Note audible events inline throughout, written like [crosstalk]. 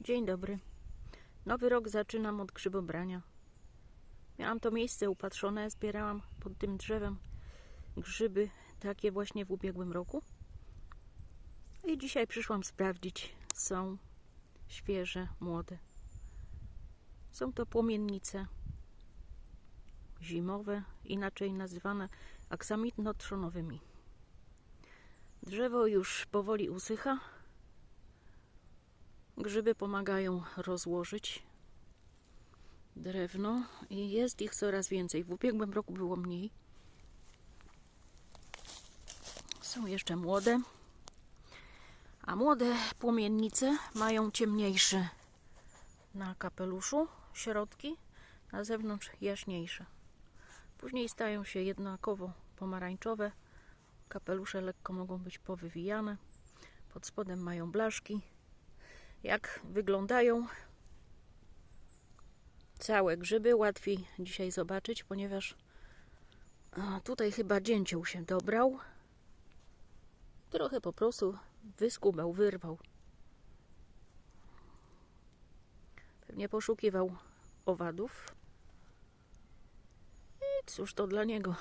Dzień dobry. Nowy rok zaczynam od grzybobrania. Miałam to miejsce upatrzone, zbierałam pod tym drzewem grzyby takie właśnie w ubiegłym roku. I dzisiaj przyszłam sprawdzić. Są świeże, młode. Są to płomiennice zimowe, inaczej nazywane aksamitno-trzonowymi. Drzewo już powoli usycha. Grzyby pomagają rozłożyć drewno i jest ich coraz więcej. W ubiegłym roku było mniej. Są jeszcze młode. A młode płomiennice mają ciemniejsze na kapeluszu środki, na zewnątrz jaśniejsze. Później stają się jednakowo pomarańczowe. Kapelusze lekko mogą być powywijane. Pod spodem mają blaszki. Jak wyglądają całe grzyby, łatwiej dzisiaj zobaczyć, ponieważ tutaj chyba dzięcioł się dobrał. Trochę po prostu wyskubał, wyrwał. Pewnie poszukiwał owadów. I cóż to dla niego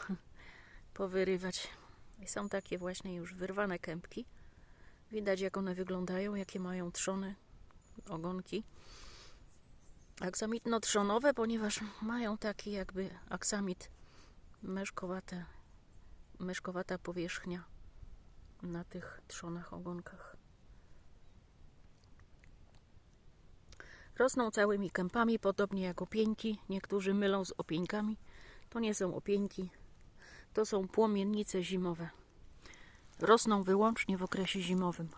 [laughs] powyrywać. I są takie właśnie już wyrwane kępki. Widać jak one wyglądają, jakie mają trzony, ogonki. Aksamitno-trzonowe, ponieważ mają taki jakby aksamit myszkowate, myszkowata powierzchnia na tych trzonach, ogonkach. Rosną całymi kępami, podobnie jak opieńki. Niektórzy mylą z opieńkami. To nie są opieńki, to są płomiennice zimowe. Rosną wyłącznie w okresie zimowym.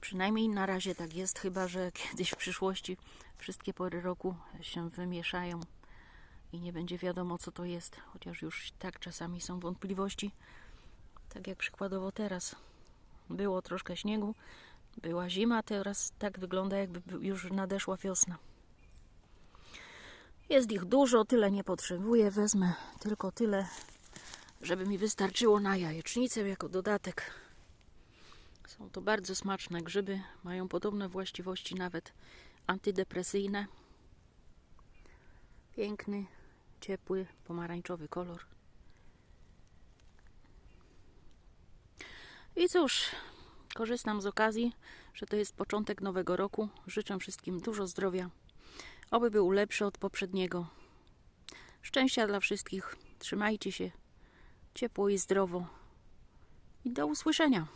Przynajmniej na razie tak jest, chyba że kiedyś w przyszłości wszystkie pory roku się wymieszają i nie będzie wiadomo, co to jest. Chociaż już tak czasami są wątpliwości. Tak jak przykładowo teraz. Było troszkę śniegu, była zima, teraz tak wygląda, jakby już nadeszła wiosna. Jest ich dużo, tyle nie potrzebuję. Wezmę tylko tyle, żeby mi wystarczyło na jajecznicę jako dodatek. Są to bardzo smaczne grzyby, mają podobne właściwości nawet antydepresyjne. Piękny, ciepły, pomarańczowy kolor. I cóż, korzystam z okazji, że to jest początek nowego roku. Życzę wszystkim dużo zdrowia, oby był lepszy od poprzedniego. Szczęścia dla wszystkich, trzymajcie się ciepło i zdrowo. I do usłyszenia.